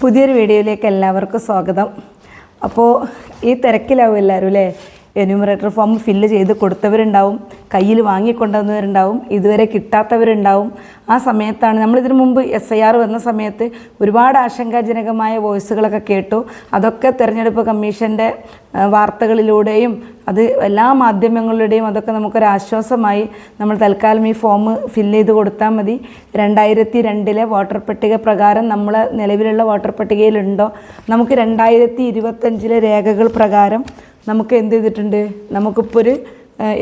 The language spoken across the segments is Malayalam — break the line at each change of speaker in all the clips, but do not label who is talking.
പുതിയൊരു വീഡിയോയിലേക്ക് എല്ലാവർക്കും സ്വാഗതം. അപ്പോൾ ഈ തിരക്കിലാവും എല്ലാവരും അല്ലേ? എന്യൂമറേറ്റർ ഫോം ഫില്ല് ചെയ്ത് കൊടുത്തവരുണ്ടാവും കയ്യിൽ വാങ്ങിക്കൊണ്ടുവന്നവരുണ്ടാവും ഇതുവരെ കിട്ടാത്തവരുണ്ടാവും. ആ സമയത്താണ് നമ്മളിതിനു മുമ്പ് എസ് ഐ ആർ വന്ന സമയത്ത് ഒരുപാട് ആശങ്കാജനകമായ വോയിസുകളൊക്കെ കേട്ടു. അതൊക്കെ തിരഞ്ഞെടുപ്പ് കമ്മീഷന്റെ വാർത്തകളിലൂടെയും അത് എല്ലാ മാധ്യമങ്ങളുടെയും അതൊക്കെ നമുക്കൊരു ആശ്വാസമായി നമ്മൾ തൽക്കാലം ഈ ഫോം ഫില്ല് ചെയ്ത് കൊടുത്താൽ മതി. രണ്ടായിരത്തി രണ്ടിലെ വോട്ടർ പട്ടിക പ്രകാരം നമ്മൾ നിലവിലുള്ള വോട്ടർ പട്ടികയിലുണ്ടോ? നമുക്ക് രണ്ടായിരത്തി ഇരുപത്തഞ്ചിലെ രേഖകൾ പ്രകാരം നമുക്ക് എന്ത് ചെയ്തിട്ടുണ്ട്? നമുക്കിപ്പോൾ ഒരു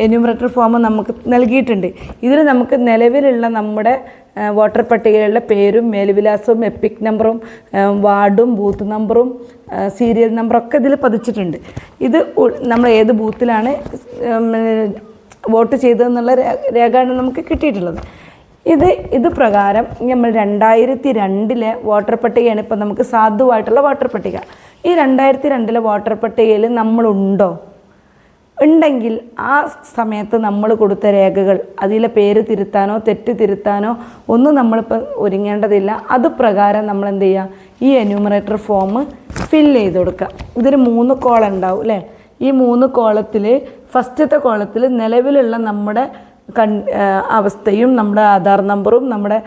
എന്യൂമറേറ്റർ ഫോം നമുക്ക് നൽകിയിട്ടുണ്ട്. ഇതിൽ നമുക്ക് നിലവിലുള്ള നമ്മുടെ വോട്ടർ പട്ടികയിലുള്ള പേരും മേൽവിലാസവും എപ്പിക് നമ്പറും വാർഡും ബൂത്ത് നമ്പറും സീരിയൽ നമ്പറൊക്കെ ഇതിൽ പതിച്ചിട്ടുണ്ട്. ഇത് നമ്മൾ ഏത് ബൂത്തിലാണ് വോട്ട് ചെയ്തതെന്നുള്ള രേഖയാണ് നമുക്ക് കിട്ടിയിട്ടുള്ളത്. ഇത് ഇത് പ്രകാരം നമ്മൾ രണ്ടായിരത്തി രണ്ടിലെ വോട്ടർ പട്ടികയാണ് ഇപ്പം നമുക്ക് സാധുവായിട്ടുള്ള വോട്ടർ പട്ടിക. ഈ രണ്ടായിരത്തി രണ്ടിലെ വോട്ടർ പട്ടികയിൽ നമ്മളുണ്ടോ? ഉണ്ടെങ്കിൽ ആ സമയത്ത് നമ്മൾ കൊടുത്ത രേഖകൾ അതിലെ പേര് തിരുത്താനോ തെറ്റ് തിരുത്താനോ ഒന്നും നമ്മളിപ്പോൾ ഒരുങ്ങേണ്ടതില്ല. അത് പ്രകാരം നമ്മൾ എന്ത് ചെയ്യുക? ഈ എന്യൂമറേറ്റർ ഫോം ഫിൽ ചെയ്ത് കൊടുക്കുക. ഇതിന് മൂന്ന് കോളം ഉണ്ടാവും അല്ലേ? ഈ മൂന്ന് കോളത്തിൽ ഫസ്റ്റത്തെ കോളത്തിൽ നിലവിലുള്ള നമ്മുടെ കൺ അവസ്ഥയും നമ്മുടെ ആധാർ നമ്പറും നമ്മുടെ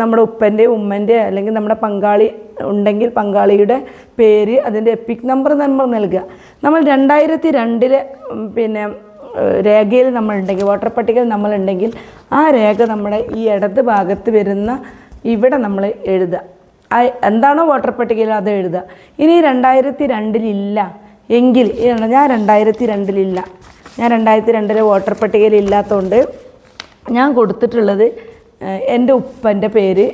നമ്മുടെ ഉപ്പന്റെ ഉമ്മന്റെ അല്ലെങ്കിൽ നമ്മുടെ പങ്കാളി ഉണ്ടെങ്കിൽ പങ്കാളിയുടെ പേര് അതിന്റെ എപ്പിക് നമ്പർ നമ്പർ നൽകുക. നമ്മൾ രണ്ടായിരത്തി രണ്ടിലെ പിന്നെ രേഖയിൽ നമ്മളുണ്ടെങ്കിൽ വോട്ടർ പട്ടികയിൽ നമ്മളുണ്ടെങ്കിൽ ആ രേഖ നമ്മുടെ ഈ ഇടത് ഭാഗത്ത് വരുന്ന ഇവിടെ നമ്മൾ എഴുതുക. എന്താണോ വോട്ടർ പട്ടികയിൽ അത് എഴുതുക. ഇനി രണ്ടായിരത്തി രണ്ടിലില്ല എങ്കിൽ ഞാൻ രണ്ടായിരത്തി രണ്ടിലില്ല. ഞാൻ രണ്ടായിരത്തി രണ്ടിലെ വോട്ടർ പട്ടികയിൽ ഇല്ലാത്തതുകൊണ്ട് ഞാൻ കൊടുത്തിട്ടുള്ളത് എന്റെ ഉപ്പന്റെ പേര്.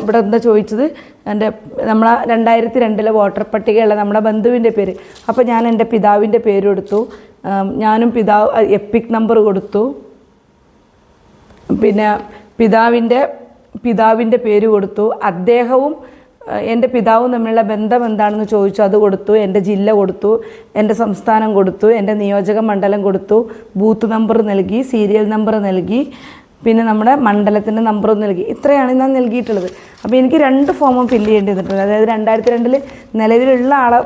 ഇവിടെ എന്താ ചോദിച്ചത്? എന്റെ നമ്മളെ രണ്ടായിരത്തി രണ്ടിലെ വോട്ടർ പട്ടികയുള്ള നമ്മുടെ ബന്ധുവിന്റെ പേര്. അപ്പോൾ ഞാൻ എന്റെ പിതാവിന്റെ പേര് കൊടുത്തു. ഞാനും പിതാവ് എപ്പിക് നമ്പർ കൊടുത്തു. പിന്നെ പിതാവിന്റെ പിതാവിന്റെ പേര് കൊടുത്തു. അദ്ദേഹവും എന്റെ പിതാവും തമ്മിലുള്ള ബന്ധം എന്താണെന്ന് ചോദിച്ചു അത് കൊടുത്തു. എന്റെ ജില്ല കൊടുത്തു. എന്റെ സംസ്ഥാനം കൊടുത്തു. എന്റെ നിയോജക മണ്ഡലം കൊടുത്തു. ബൂത്ത് നമ്പർ നൽകി സീരിയൽ നമ്പർ നൽകി പിന്നെ നമ്മുടെ മണ്ഡലത്തിന്റെ നമ്പറും നൽകി. ഇത്രയാണ് ഞാൻ നൽകിയിട്ടുള്ളത്. അപ്പോൾ എനിക്ക് രണ്ട് ഫോമും ഫില്ല് ചെയ്യേണ്ടി വന്നിട്ടുണ്ട്. അതായത് രണ്ടായിരത്തി രണ്ടിൽ നിലവിലുള്ള ആളെ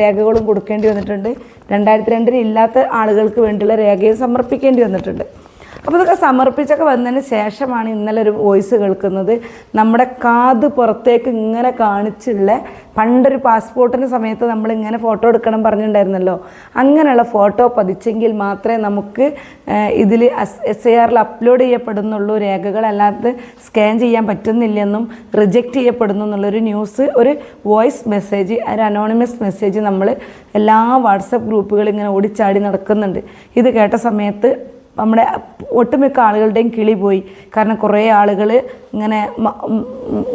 രേഖകളും കൊടുക്കേണ്ടി വന്നിട്ടുണ്ട്. രണ്ടായിരത്തി രണ്ടിൽ ഇല്ലാത്ത ആളുകൾക്ക് വേണ്ടിയുള്ള രേഖയും സമർപ്പിക്കേണ്ടി വന്നിട്ടുണ്ട്. അപ്പോൾ ഇതൊക്കെ സമർപ്പിച്ചൊക്കെ വന്നതിന് ശേഷമാണ് ഇന്നലെ ഒരു വോയിസ് കേൾക്കുന്നത്. നമ്മുടെ കാത് പുറത്തേക്ക് ഇങ്ങനെ കാണിച്ചുള്ള പണ്ടൊരു പാസ്പോർട്ടിന്റെ സമയത്ത് നമ്മൾ ഇങ്ങനെ ഫോട്ടോ എടുക്കണം പറഞ്ഞിട്ടുണ്ടായിരുന്നല്ലോ. അങ്ങനെയുള്ള ഫോട്ടോ പതിച്ചെങ്കിൽ മാത്രമേ നമുക്ക് ഇതിൽ എസ് ഐ ആറിൽ അപ്ലോഡ് ചെയ്യപ്പെടുന്നുള്ളൂ. രേഖകളല്ലാത്ത സ്കാൻ ചെയ്യാൻ പറ്റുന്നില്ലെന്നും റിജക്റ്റ് ചെയ്യപ്പെടുന്നു എന്നുള്ളൊരു ന്യൂസ് ഒരു വോയിസ് മെസ്സേജ് ഒരു അനോണിമസ് മെസ്സേജ് നമ്മൾ എല്ലാ വാട്സപ്പ് ഗ്രൂപ്പുകളും ഇങ്ങനെ ഓടിച്ചാടി നടക്കുന്നുണ്ട്. ഇത് കേട്ട സമയത്ത് നമ്മുടെ ഒട്ടുമിക്ക ആളുകളുടെയും കിളി പോയി. കാരണം കുറേ ആളുകൾ ഇങ്ങനെ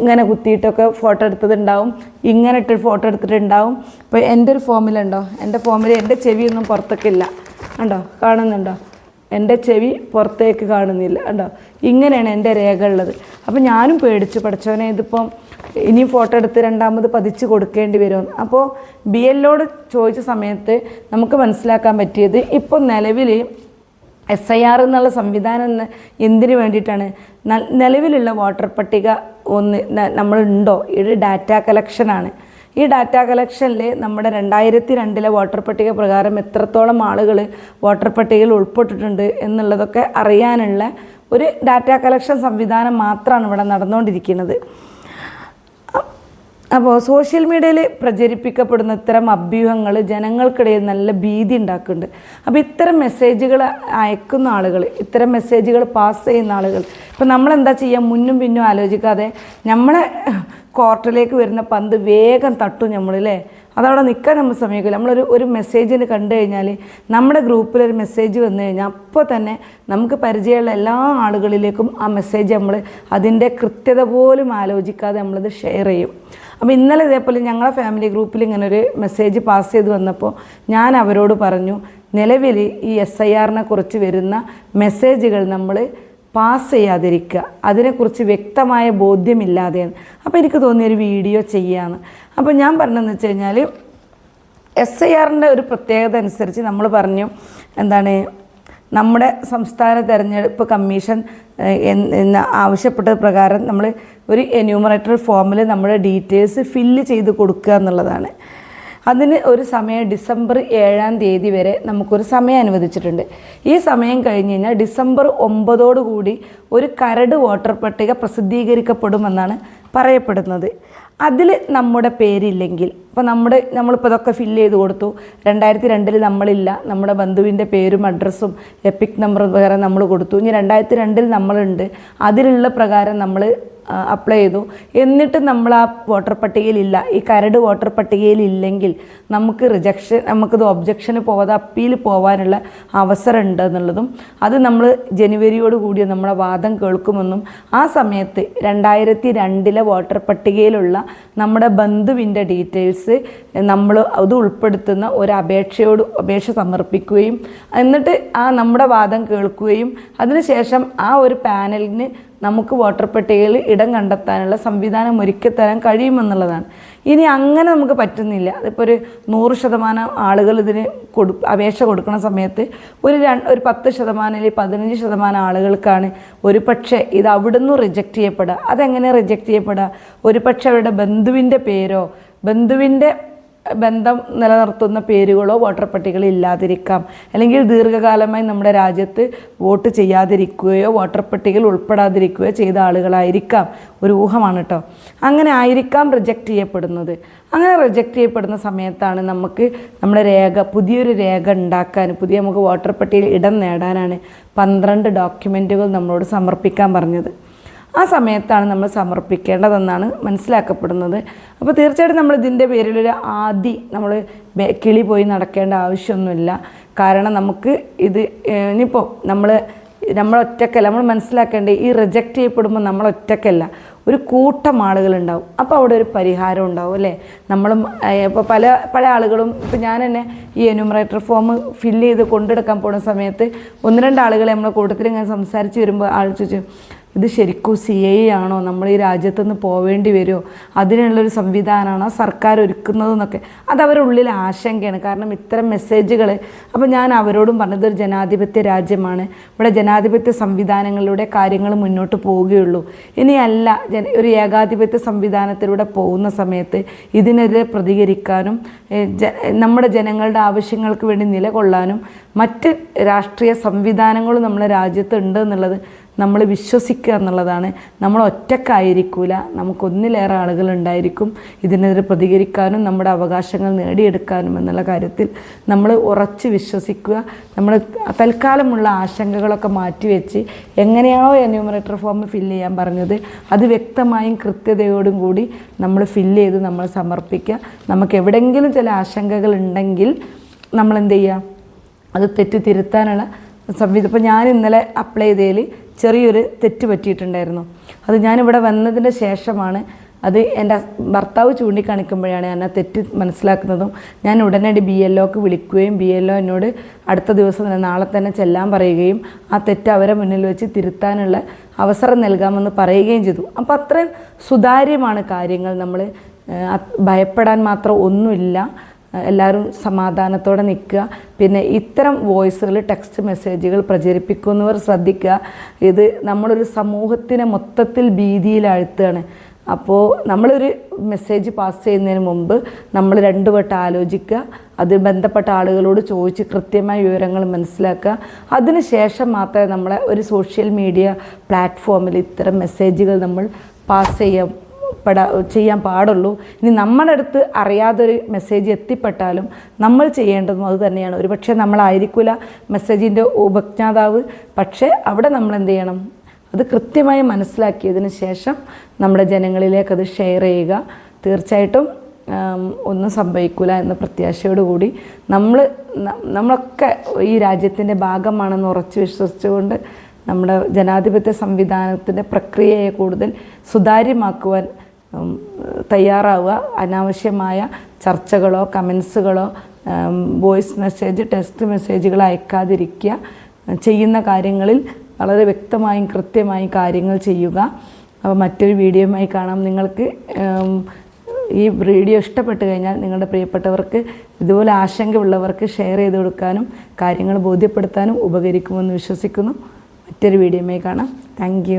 ഇങ്ങനെ കുത്തിയിട്ടൊക്കെ ഫോട്ടോ എടുത്തതുണ്ടാവും. ഇങ്ങനെ ഇട്ട് ഫോട്ടോ എടുത്തിട്ടുണ്ടാവും. ഇപ്പോൾ എന്റെ ഒരു ഫോമിലുണ്ടോ എന്റെ ഫോമിൽ എന്റെ ചെവിയൊന്നും പുറത്തേക്കില്ല ഉണ്ടോ കാണുന്നുണ്ടോ? എന്റെ ചെവി പുറത്തേക്ക് കാണുന്നില്ല. ഉണ്ടോ ഇങ്ങനെയാണ് എന്റെ രേഖ ഉള്ളത്. അപ്പോൾ ഞാനും പേടിച്ചു. പഠിച്ചവനെ ഇതിപ്പം ഇനിയും ഫോട്ടോ എടുത്ത് രണ്ടാമത് പതിച്ച് കൊടുക്കേണ്ടി വരും. അപ്പോൾ ബി എല്ലോട് ചോദിച്ച സമയത്ത് നമുക്ക് മനസ്സിലാക്കാൻ പറ്റിയത് ഇപ്പോൾ നിലവിൽ എസ് ഐ ആർ എന്നുള്ള സംവിധാനം എന്ന് എന്തിനു വേണ്ടിയിട്ടാണ്? നിലവിലുള്ള വോട്ടർ പട്ടിക ഒന്ന് നമ്മളുണ്ടോ? ഇത് ഡാറ്റ കളക്ഷനാണ് ഈ ഡാറ്റ കളക്ഷനിൽ നമ്മുടെ രണ്ടായിരത്തി രണ്ടിലെ വോട്ടർ പട്ടിക പ്രകാരം എത്രത്തോളം ആളുകൾ വോട്ടർ പട്ടികയിൽ ഉൾപ്പെട്ടിട്ടുണ്ട് എന്നുള്ളതൊക്കെ അറിയാനുള്ള ഒരു ഡാറ്റ കളക്ഷൻ സംവിധാനം മാത്രമാണ് ഇവിടെ നടന്നുകൊണ്ടിരിക്കുന്നത് അപ്പോൾ സോഷ്യൽ മീഡിയയിൽ പ്രചരിപ്പിക്കപ്പെടുന്ന ഇത്തരം അഭ്യൂഹങ്ങൾ ജനങ്ങൾക്കിടയിൽ നല്ല ഭീതി ഉണ്ടാക്കുന്നുണ്ട്. അപ്പോൾ ഇത്തരം മെസ്സേജുകൾ അയക്കുന്ന ആളുകൾ ഇത്തരം മെസ്സേജുകൾ പാസ് ചെയ്യുന്ന ആളുകൾ ഇപ്പോൾ നമ്മളെന്താ ചെയ്യുക മുന്നും പിന്നും ആലോചിക്കാതെ നമ്മളെ കോർട്ടിലേക്ക് വരുന്ന പന്ത് വേഗം തട്ടും നമ്മളല്ലേ അതവിടെ നിൽക്കാൻ നമ്മൾ സമയമില്ല. നമ്മളൊരു ഒരു മെസ്സേജിന് കണ്ടു കഴിഞ്ഞാൽ നമ്മുടെ ഗ്രൂപ്പിലൊരു മെസ്സേജ് വന്നു കഴിഞ്ഞാൽ അപ്പോൾ തന്നെ നമുക്ക് പരിചയമുള്ള എല്ലാ ആളുകളിലേക്കും ആ മെസ്സേജ് നമ്മൾ അതിന്റെ കൃത്യത പോലും ആലോചിക്കാതെ നമ്മളത് ഷെയർ ചെയ്യും. അപ്പോൾ ഇന്നലെ ഇതേപോലെ ഞങ്ങളെ ഫാമിലി ഗ്രൂപ്പിൽ ഇങ്ങനെ ഒരു മെസ്സേജ് പാസ് ചെയ്ത് വന്നപ്പോൾ ഞാൻ അവരോട് പറഞ്ഞു നിലവിൽ ഈ എസ് ഐ ആറിനെ കുറിച്ച് വരുന്ന മെസ്സേജുകൾ നമ്മൾ പാസ് ചെയ്യാതിരിക്കുക. അതിനെക്കുറിച്ച് വ്യക്തമായ ബോധ്യമില്ലാതെയാണ് അപ്പോൾ എനിക്ക് തോന്നിയൊരു വീഡിയോ ചെയ്യാമെന്ന് അപ്പോൾ ഞാൻ പറഞ്ഞതെന്ന് വെച്ച് കഴിഞ്ഞാൽ എസ് ഐ ആറിന്റെ ഒരു പ്രത്യേകത അനുസരിച്ച് നമ്മൾ പറഞ്ഞു എന്താണ് നമ്മുടെ സംസ്ഥാന തെരഞ്ഞെടുപ്പ് കമ്മീഷൻ എന്ന് ആവശ്യപ്പെട്ട പ്രകാരം നമ്മൾ ഒരു എന്യൂമറേറ്റർ ഫോമിൽ നമ്മുടെ ഡീറ്റെയിൽസ് ഫില്ല് ചെയ്ത് കൊടുക്കുക എന്നുള്ളതാണ്. അതിന് ഒരു സമയം ഡിസംബർ ഏഴാം തീയതി വരെ നമുക്കൊരു സമയം അനുവദിച്ചിട്ടുണ്ട്. ഈ സമയം കഴിഞ്ഞ് കഴിഞ്ഞാൽ ഡിസംബർ ഒമ്പതോടുകൂടി ഒരു കരട് വോട്ടർ പട്ടിക പ്രസിദ്ധീകരിക്കപ്പെടുമെന്നാണ് പറയപ്പെടുന്നത്. അതിൽ നമ്മുടെ പേരില്ലെങ്കിൽ അപ്പോൾ നമ്മുടെ നമ്മളിപ്പോൾ ഇതൊക്കെ ഫില്ല് ചെയ്ത് കൊടുത്തു. രണ്ടായിരത്തി രണ്ടിൽ നമ്മളില്ല. നമ്മുടെ ബന്ധുവിന്റെ പേരും അഡ്രസ്സും എപ്പിക് നമ്പർ വേറെ നമ്മൾ കൊടുത്തു. ഇനി രണ്ടായിരത്തി രണ്ടിൽ നമ്മളുണ്ട്. അതിലുള്ള പ്രകാരം നമ്മൾ അപ്ലൈ ചെയ്തു. എന്നിട്ട് നമ്മൾ ആ വോട്ടർ പട്ടികയിലില്ല ഈ കരട് വോട്ടർ പട്ടികയിൽ ഇല്ലെങ്കിൽ നമുക്ക് റിജക്ഷൻ നമുക്കത് ഒബ്ജക്ഷന് പോകാതെ അപ്പീൽ പോകാനുള്ള അവസരം ഉണ്ട് എന്നുള്ളതും അത് നമ്മൾ ജനുവരിയോട് കൂടി നമ്മളെ വാദം കേൾക്കുമെന്നും ആ സമയത്ത് രണ്ടായിരത്തി രണ്ടിലെ വോട്ടർ പട്ടികയിലുള്ള നമ്മുടെ ബന്ധുവിന്റെ ഡീറ്റെയിൽസ് നമ്മൾ അത് ഉൾപ്പെടുത്തുന്ന ഒരു അപേക്ഷയോട് അപേക്ഷ സമർപ്പിക്കുകയും എന്നിട്ട് ആ നമ്മുടെ വാദം കേൾക്കുകയും അതിനുശേഷം ആ ഒരു പാനലിന് നമുക്ക് വോട്ടർ പട്ടികയിൽ ഇടം കണ്ടെത്താനുള്ള സംവിധാനം ഒരുക്കി തരാൻ കഴിയുമെന്നുള്ളതാണ്. ഇനി അങ്ങനെ നമുക്ക് പറ്റുന്നില്ല. അതിപ്പോൾ ഒരു നൂറ് ശതമാനം ആളുകൾ ഇതിന് കൊടു അപേക്ഷ കൊടുക്കുന്ന സമയത്ത് ഒരു രണ്ട് ഒരു പത്ത് ശതമാനം അല്ലെങ്കിൽ പതിനഞ്ച് ശതമാനം ആളുകൾക്കാണ് ഒരു പക്ഷേ ഇത് അവിടുന്ന് റിജക്റ്റ് ചെയ്യപ്പെടുക. അതെങ്ങനെ റിജക്റ്റ് ചെയ്യപ്പെടുക? ഒരു പക്ഷേ അവരുടെ ബന്ധുവിന്റെ പേരോ ബന്ധുവിന്റെ ബന്ധം നിലനിർത്തുന്ന പേരുകളോ വോട്ടർ പട്ടികയിൽ ഇല്ലാതിരിക്കാം. അല്ലെങ്കിൽ ദീർഘകാലമായി നമ്മുടെ രാജ്യത്ത് വോട്ട് ചെയ്യാതിരിക്കുകയോ വോട്ടർ പട്ടികയിൽ ഉൾപ്പെടാതിരിക്കുകയോ ചെയ്ത ആളുകളായിരിക്കാം. ഒരു ഊഹമാണ് കേട്ടോ അങ്ങനെ ആയിരിക്കാം റിജക്റ്റ് ചെയ്യപ്പെടുന്നത്. അങ്ങനെ റിജക്റ്റ് ചെയ്യപ്പെടുന്ന സമയത്താണ് നമുക്ക് നമ്മുടെ രേഖ പുതിയൊരു രേഖ ഉണ്ടാക്കാൻ പുതിയ നമുക്ക് വോട്ടർ പട്ടികയിൽ ഇടം നേടാനാണ് പന്ത്രണ്ട് ഡോക്യുമെന്റുകൾ നമ്മളോട് സമർപ്പിക്കാൻ പറഞ്ഞത്. ആ സമയത്താണ് നമ്മൾ സമർപ്പിക്കേണ്ടതെന്നാണ് മനസ്സിലാക്കപ്പെടുന്നത്. അപ്പോൾ തീർച്ചയായിട്ടും നമ്മൾ ഇതിന്റെ പേരിലൊരു ആദി നമ്മൾ കിളി പോയി നടക്കേണ്ട ആവശ്യമൊന്നുമില്ല. കാരണം നമുക്ക് ഇത് ഇനിയിപ്പോൾ നമ്മൾ ഒറ്റക്കല്ല നമ്മൾ മനസ്സിലാക്കേണ്ടത് ഈ റിജക്റ്റ് ചെയ്യപ്പെടുമ്പോൾ നമ്മൾ ഒറ്റക്കല്ല. ഒരു കൂട്ടം ആളുകളുണ്ടാവും. അപ്പോൾ അവിടെ ഒരു പരിഹാരം ഉണ്ടാവും അല്ലേ? നമ്മളും ഇപ്പോൾ പല പല ആളുകളും ഇപ്പോൾ ഞാൻ തന്നെ ഈ എന്യൂമറേറ്റർ ഫോം ഫില്ല് ചെയ്ത് കൊണ്ടെടുക്കാൻ പോകുന്ന സമയത്ത് ഒന്ന് രണ്ട് ആളുകളെ നമ്മളെ കൂട്ടത്തിൽ ഇങ്ങനെ സംസാരിച്ച് വരുമ്പോൾ ആൾ ചോദിച്ചു ഇത് ശരിക്കും സി ഐ ആണോ? നമ്മൾ ഈ രാജ്യത്തുനിന്ന് പോവേണ്ടി വരുമോ? അതിനുള്ളൊരു സംവിധാനമാണോ? സർക്കാർ ഒരുക്കുന്നതെന്നൊക്കെ. അത് അവരുടെ ഉള്ളിൽ ആശങ്കയാണ്. കാരണം ഇത്തരം മെസ്സേജുകൾ അപ്പോൾ ഞാൻ അവരോടും പറഞ്ഞത് ഒരു ജനാധിപത്യ രാജ്യമാണ്. ഇവിടെ ജനാധിപത്യ സംവിധാനങ്ങളിലൂടെ കാര്യങ്ങൾ മുന്നോട്ട് പോവുകയുള്ളൂ. ഇനിയല്ല ജന ഒരു ഏകാധിപത്യ സംവിധാനത്തിലൂടെ പോകുന്ന സമയത്ത് ഇതിനെതിരെ പ്രതികരിക്കാനും നമ്മുടെ ജനങ്ങളുടെ ആവശ്യങ്ങൾക്ക് വേണ്ടി നിലകൊള്ളാനും മറ്റ് രാഷ്ട്രീയ സംവിധാനങ്ങളും നമ്മുടെ രാജ്യത്തുണ്ട് എന്നുള്ളത് നമ്മൾ വിശ്വസിക്കുക എന്നുള്ളതാണ്. നമ്മൾ ഒറ്റക്കായിരിക്കൂല. നമുക്കൊന്നിലേറെ ആളുകൾ ഉണ്ടായിരിക്കും ഇതിനെതിരെ പ്രതികരിക്കാനും നമ്മുടെ അവകാശങ്ങൾ നേടിയെടുക്കാനും എന്നുള്ള കാര്യത്തിൽ നമ്മൾ ഉറച്ച് വിശ്വസിക്കുക. നമ്മൾ തൽക്കാലമുള്ള ആശങ്കകളൊക്കെ മാറ്റിവെച്ച് എങ്ങനെയാണോ എന്യൂമറേറ്റർ ഫോം ഫില്ല് ചെയ്യാൻ പറഞ്ഞത് അത് വ്യക്തമായും കൃത്യതയോടും കൂടി നമ്മൾ ഫില്ല് ചെയ്ത് നമ്മൾ സമർപ്പിക്കുക. നമുക്ക് എവിടെയെങ്കിലും ചില ആശങ്കകൾ ഉണ്ടെങ്കിൽ നമ്മൾ എന്ത് ചെയ്യുക? അത് തെറ്റ് തിരുത്താനുള്ള സംവിധാനം ഇപ്പോൾ ഞാൻ ഇന്നലെ അപ്ലൈ ചെയ്തതിൽ ചെറിയൊരു തെറ്റ് പറ്റിയിട്ടുണ്ടായിരുന്നു. അത് ഞാനിവിടെ വന്നതിന് ശേഷമാണ് അത് എന്റെ ഭർത്താവ് ചൂണ്ടിക്കാണിക്കുമ്പോഴാണ് ഞാൻ ആ തെറ്റ് മനസ്സിലാക്കുന്നതും. ഞാൻ ഉടനടി ബി എൽ ഒക്ക് വിളിക്കുകയും ബി ഒ എന്നോട് അടുത്ത ദിവസം തന്നെ നാളെ തന്നെ ചെല്ലാൻ പറയുകയും ആ തെറ്റ് അവരെ മുന്നിൽ വെച്ച് തിരുത്താനുള്ള അവസരം നൽകാമെന്ന് പറയുകയും ചെയ്തു. അപ്പോൾ അത്രയും സുതാര്യമാണ് കാര്യങ്ങൾ നമ്മൾ ഭയപ്പെടാൻ മാത്രം ഒന്നുമില്ല. എല്ലാവരും സമാധാനത്തോടെ നിൽക്കുക. പിന്നെ ഇത്തരം വോയിസുകൾ ടെക്സ്റ്റ് മെസ്സേജുകൾ പ്രചരിപ്പിക്കുന്നവർ ശ്രദ്ധിക്കുക. ഇത് നമ്മളൊരു സമൂഹത്തിനെ മൊത്തത്തിൽ ഭീതിയിലാഴ്ത്തുകയാണ്. അപ്പോൾ നമ്മളൊരു മെസ്സേജ് പാസ് ചെയ്യുന്നതിന് മുമ്പ് നമ്മൾ രണ്ടു വട്ടം ആലോചിക്കുക. അത് ബന്ധപ്പെട്ട ആളുകളോട് ചോദിച്ച് കൃത്യമായ വിവരങ്ങൾ മനസ്സിലാക്കുക. അതിനുശേഷം മാത്രമേ നമ്മളെ ഒരു സോഷ്യൽ മീഡിയ പ്ലാറ്റ്ഫോമിൽ ഇത്തരം മെസ്സേജുകൾ നമ്മൾ പാസ് ചെയ്യാം പെടാ ചെയ്യാൻ പാടുള്ളൂ. ഇനി നമ്മുടെ അടുത്ത് അറിയാതൊരു മെസ്സേജ് എത്തിപ്പെട്ടാലും നമ്മൾ ചെയ്യേണ്ടതും അത് തന്നെയാണ്. ഒരുപക്ഷെ നമ്മളായിരിക്കില്ല മെസ്സേജിന്റെ ഉപജ്ഞാതാവ്. പക്ഷേ അവിടെ നമ്മൾ എന്ത് ചെയ്യണം? അത് കൃത്യമായി മനസ്സിലാക്കിയതിന് ശേഷം നമ്മുടെ ജനങ്ങളിലേക്ക് അത് ഷെയർ ചെയ്യുക. തീർച്ചയായിട്ടും ഒന്നും സംഭവിക്കില്ല എന്ന പ്രത്യാശയോടുകൂടി നമ്മൾ നമ്മളൊക്കെ ഈ രാജ്യത്തിന്റെ ഭാഗമാണെന്ന് ഉറച്ചു വിശ്വസിച്ചുകൊണ്ട് നമ്മുടെ ജനാധിപത്യ സംവിധാനത്തിന്റെ പ്രക്രിയയെ കൂടുതൽ സുതാര്യമാക്കുവാൻ തയ്യാറാവുക. അനാവശ്യമായ ചർച്ചകളോ കമൻസുകളോ വോയിസ് മെസ്സേജ് ടെക്സ്റ്റ് മെസ്സേജുകൾ അയക്കാതിരിക്കുക. ചെയ്യുന്ന കാര്യങ്ങളിൽ വളരെ വ്യക്തമായും കൃത്യമായും കാര്യങ്ങൾ ചെയ്യുക. അപ്പോൾ മറ്റൊരു വീഡിയോയുമായി കാണാം. നിങ്ങൾക്ക് ഈ വീഡിയോ ഇഷ്ടപ്പെട്ട് കഴിഞ്ഞാൽ നിങ്ങളുടെ പ്രിയപ്പെട്ടവർക്ക് ഇതുപോലെ ആശങ്കയുള്ളവർക്ക് ഷെയർ ചെയ്ത് കൊടുക്കാനും കാര്യങ്ങൾ ബോധ്യപ്പെടുത്താനും ഉപകരിക്കുമെന്ന് വിശ്വസിക്കുന്നു. മറ്റൊരു വീഡിയോയുമായി കാണാം. താങ്ക്